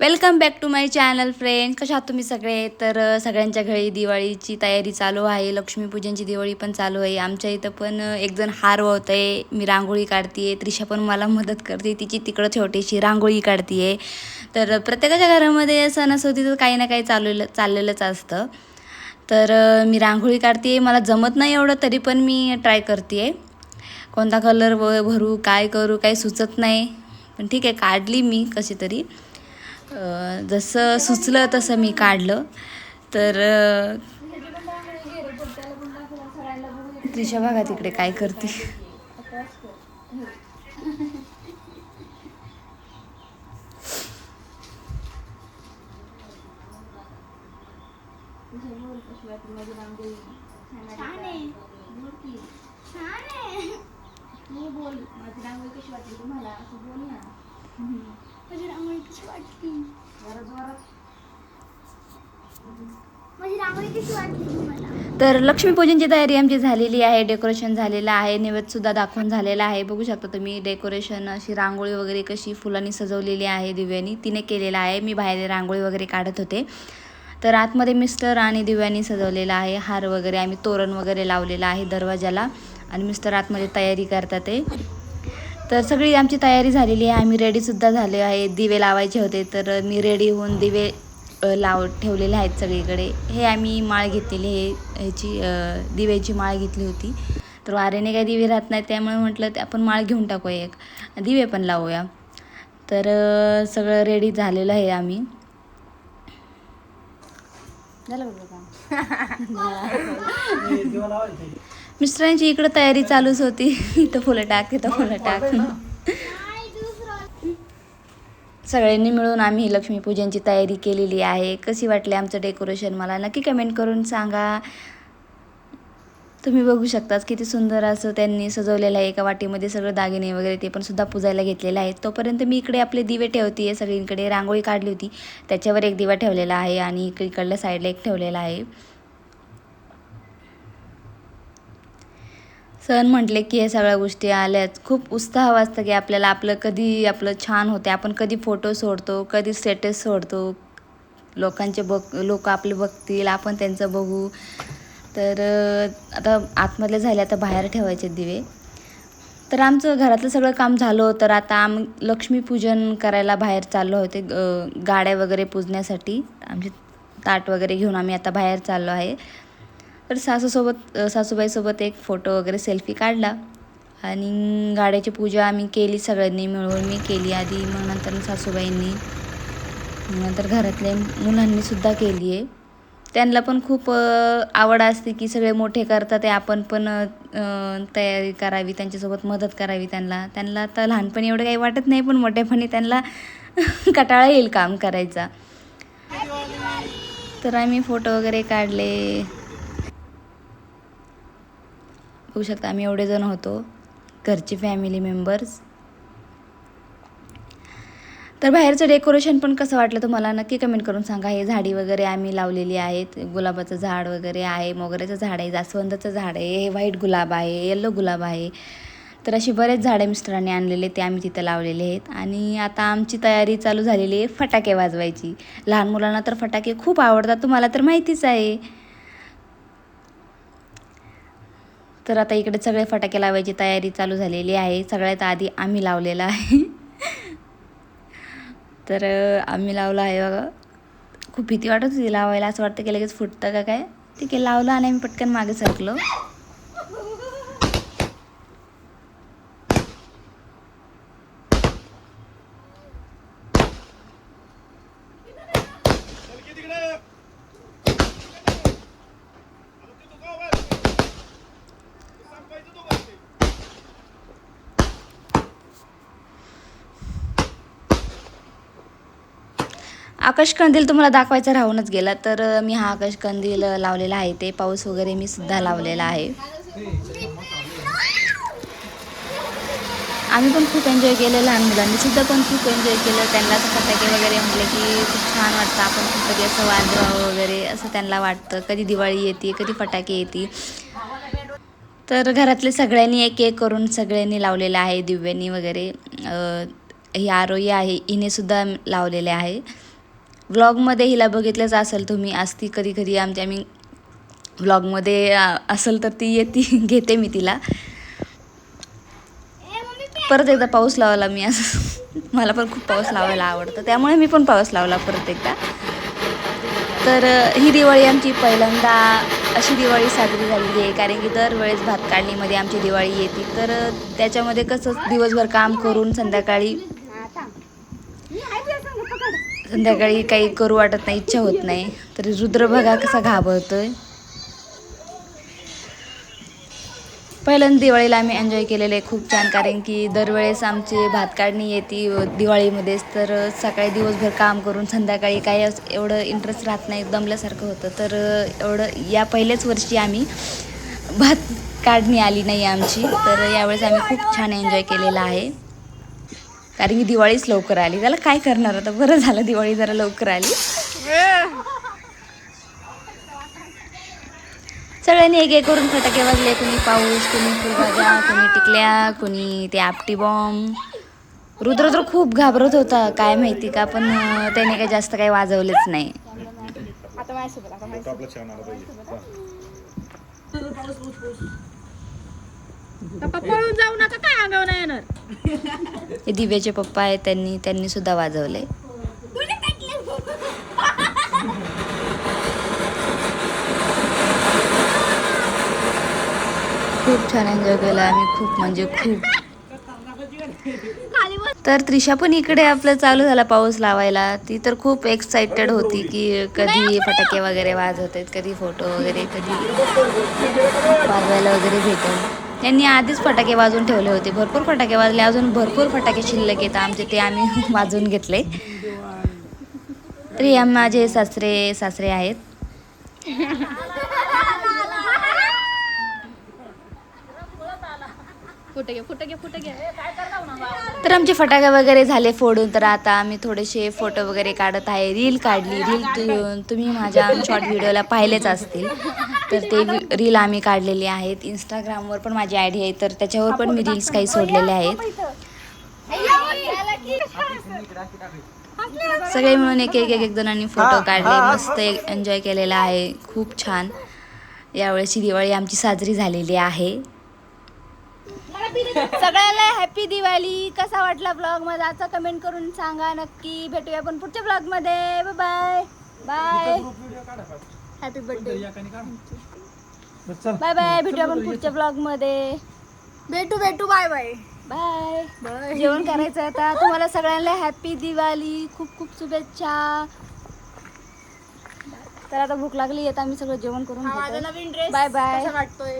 Welcome back to my channel friend कशा आहात तुम्ही सगळे? तर सगळ्यांच्या घरी दिवाळीची तयारी चालू आहे. लक्ष्मीपूजनची दिवाळी पण चालू आहे. आमच्या इथं पण एक जण हार होत आहे मी रांगोळी काढते त्रिशा पण मला मदत करते. तिची तिकडं छोटीशी रांगोळी काढते तर प्रत्येकाच्या घरामध्ये सणासुदीचं काही ना काही चाललेलं चाललेलंच असतं. तर मी रांगोळी काढते मला जमत नाही एवढं तरी पण मी ट्राय करते कोणता कलर व भरू काय करू काही सुचत नाही. पण ठीक आहे काढली मी कशी तरी. जसं सुचलं तसं मी काढलं. तर त्रिशा बघा तिकडे काय करते. बोल. माझी रांगोळी कशी वाटली तुम्हाला? असं बोल ना. माझी रांगोळी कशी वाटली? माझी रांगोळी कशी वाटली तुम्हाला? तर लक्ष्मीपूजनची तयारी आमची झालेली आहे डेकोरेशन झालेलं आहे नैवेद्यसुद्धा दाखवून झालेला आहे. बघू शकता तुम्ही डेकोरेशन अशी रांगोळी वगैरे कशी फुलांनी सजवलेली आहे दिव्यानी. तिने केलेलं आहे. मी बाहेर रांगोळी वगैरे काढत होते. तर आतमध्ये मिस्टर आणि दिव्यांनी सजवलेलं आहे. हार वगैरे आम्ही तोरण वगैरे लावलेलं आहे दरवाजाला. आणि मिस्टर आतमध्ये तयारी करतात ते. तर सगळी आमची तयारी झालेली आहे. आम्ही रेडीसुद्धा झाले आहे. दिवे लावायचे होते तर मी रेडी होऊन दिवे लाव ठेवलेले आहेत सगळीकडे. हे आम्ही माळ घेतलेली हे ह्याची दिव्याची माळ घेतली होती. तर वाऱ्याने काही दिवे राहत नाही त्यामुळे म्हटलं ते आपण माळ घेऊन टाकूया एक. दिवे पण लावूया. तर सगळं रेडी झालेलं आहे आम्ही. झालं मिस्टरांची इकडं तयारी चालूच होती. इथं फुलं टाक इथं फुलं टाक. सगळ्यांनी मिळून आम्ही लक्ष्मीपूजनची तयारी केलेली आहे. कशी वाटली आमचं डेकोरेशन मला नक्की कमेंट करून सांगा. तुम्ही बघू शकताच किती सुंदर असं त्यांनी सजवलेलं आहे. एका वाटीमध्ये सगळं दागिने वगैरे ते पण सुद्धा पुजायला घेतलेलं आहे. तोपर्यंत मी इकडे आपले दिवे ठेवते आहे. सगळीकडे रांगोळी काढली होती. त्याच्यावर एक दिवा ठेवलेला आहे आणि इकडे इकडल्या साईडला एक ठेवलेला आहे. सण म्हटले की हे सगळ्या गोष्टी आल्याच खूप उत्साह वाजतं की आपल्याला आपलं कधी आपलं छान होते आपण कधी फोटो सोडतो कधी स्टेटस सोडतो. लोकांचे बघ लोक आपले बघतील आपण त्यांचं बघू. तर आता आतमधले झाले आता बाहेर ठेवायचे दिवे. तर आमचं घरातलं सगळं काम झालं तर आता आम लक्ष्मीपूजन करायला बाहेर चाललो होते गाड्या वगैरे पूजण्यासाठी. आमचे ताट वगैरे घेऊन आम्ही आता बाहेर चाललो आहे. तर सासूसोबत सासूबाईसोबत एक फोटो वगैरे सेल्फी काढला आणि गाड्याची पूजा आम्ही केली सगळ्यांनी मिळून. मी केली आधी मग नंतर सासूबाईंनी. मग नंतर घरातल्या मुलांनीसुद्धा केली आहे. त्यांना पण खूप आवड असते की सगळे मोठे करतात ते आपण पण तयारी करावी त्यांच्यासोबत मदत करावी त्यांना. त्यांना आता लहानपणी एवढं काही वाटत नाही पण मोठेपणी त्यांना कटाळा येईल काम करायचा. तर आम्ही फोटो वगैरे काढले. बघू शकता. आम्ही एवढे जण होतो. घरची फॅमिली मेंबर्स तर बाहेरचं डेकोरेशन पण कसं वाटलं तुम्हाला? नक्की कमेंट करून सांगा. हे झाडी वगैरे आम्ही लावलेली आहेत. गुलाबाचं झाड वगैरे आहे. मोगऱ्याचं झाड आहे. जास्वंदाचं झाड आहे. हे व्हाईट गुलाब आहे. येल्लो गुलाब आहे. तर अशी बरेच झाडे मिस्टरांनी आणलेले ते आम्ही तिथं लावलेले आहेत. आणि आता आमची तयारी चालू झालेली आहे. फटाके वाजवायची. लहान मुलांना तर फटाके खूप आवडतात. तुम्हाला तर माहितीच आहे. तर आता इकडे सगळे फटाके लावायची तयारी चालू झालेली आहे. सगळ्यात आधी आम्ही लावलेला आहे. तर आम्ही लावलं आहे बघा. खूप भीती वाटत होती लावायला. असं वाटतं की लगेच फुटतं का काय? ठीक आहे लावलं आणि आम्ही पटकन मागे सरकलो. आकाश कंदील तुम्हाला दाखवायचा राहूनच गेला तर मी हा आकाश कंदील लावलेला आहे. ते पाऊस वगैरे मी सुद्धा लावलेला आहे. आम्ही पण खूप एन्जॉय केलं लहान मुलांनी सुद्धा पण खूप एन्जॉय केलं. त्यांना असं फटाके वगैरे म्हटले की खूप छान वाटतं आपण खूप कधी असं वाजवावं वगैरे असं त्यांना वाटतं. कधी दिवाळी येते कधी फटाके येते. तर घरातले सगळ्यांनी एक एक करून सगळ्यांनी लावलेलं आहे दिव्यांनी वगैरे. ही आरोही आहे हिने सुद्धा लावलेले आहे. व्लॉगमध्ये हिला बघितलंच असेल तुम्ही. असती कधी कधी आमच्या आम्ही व्लॉगमध्ये असेल तर ती येते घेते मी तिला. परत एकदा पाऊस लावला मी असं मला पण खूप पाऊस लावायला आवडतं. त्यामुळे मी पण पाऊस लावला परत एकदा. तर ही दिवाळी आमची पहिल्यांदा अशी दिवाळी साजरी झालेली आहे. कारण की दरवेळेस भात काढणीमध्ये आमची दिवाळी येते. तर त्याच्यामध्ये कसं दिवसभर काम करून संध्याकाळी संध्याकाळी काही करू वाटत नाही इच्छा होत नाही. तर रुद्र बघा कसा घाबरतोय. पहिल्यांदा दिवाळीला आम्ही एन्जॉय केलेलं आहे खूप छान. कारण की दरवेळेस आमची भात काढणी येते दिवाळीमध्येच. तर सकाळी दिवसभर काम करून संध्याकाळी काही असं एवढं इंटरेस्ट राहत नाही दमल्यासारखं होतं. तर एवढं या पहिल्याच वर्षी आम्ही भात काढणी आली नाही आमची. तर यावेळेस आम्ही खूप छान एन्जॉय केलेला आहे. कारण की दिवाळीच लवकर आली. त्याला काय करणार आता? बरं झालं दिवाळी जरा लवकर आली. सगळ्यांनी एक एक करून फटाके वाजले. कुणी पाऊस कुणी फुलभाज्या कुणी टिकल्या कुणी ते आपटी बॉम्ब. रुद्र तर खूप घाबरत होता काय माहिती का पण त्याने काही जास्त काही वाजवलेच नाही. जाऊ नका काय अंगावर नाही येणार. हे दिव्याचे पप्पा आहेत त्यांनी त्यांनी सुद्धा वाजवले खूप छान एन्जॉय केला आम्ही खूप म्हणजे खूप. तर त्रिशा पण इकडे आपलं चालू झाला पाऊस लावायला. ती तर खूप एक्साइटेड होती की कधी फटाके वगैरे वाजवत आहेत कधी फोटो वगैरे कधी वाजवायला वगैरे भेटेल. त्यांनी आधीच फटाके वाजवून ठेवले होते. भरपूर फटाके वाजले. अजून भरपूर फटाके शिल्लक येतात आमचे ते आम्ही वाजवून घेतले. तर हे माझे सासरे सासरे आहेत. तर आमचे फटाके वगैरे झाले फोडून. तर आता आम्ही थोडेसे फोटो वगैरे काढत आहे. रील काढली. रील तुम्ही माझ्या शॉर्ट व्हिडिओला पाहिलेच असतील. तर ते रील आम्ही काढलेले आहेत. इंस्टाग्रामवर पण माझी आय डी आहे तर त्याच्यावर पण मी रील्स काही सोडलेले आहेत. सगळे मिळून एक एक एक जणांनी फोटो काढले. मस्त एन्जॉय केलेला आहे. खूप छान. यावेळेची दिवाळी आमची साजरी झालेली आहे. सगळ्याला हॅपी दिवाळी. कसा वाटला ब्लॉग माझा? आजचा कमेंट करून सांगा. नक्की. भेटूया आपण पुढच्या ब्लॉगमध्ये. Bye bye happy birthday bye bye भेटूया आपण पुढच्या ब्लॉगमध्ये भेटू भेटू बाय बाय बाय जेवण करायचं आता. तुम्हाला सगळ्यांना हॅपी दिवाळी. खूप खूप शुभेच्छा. तर आता भूक लागली आता आम्ही सगळं जेवण करून माझा घेतो नवीन ड्रेस बाय बाय कसा वाटतोय?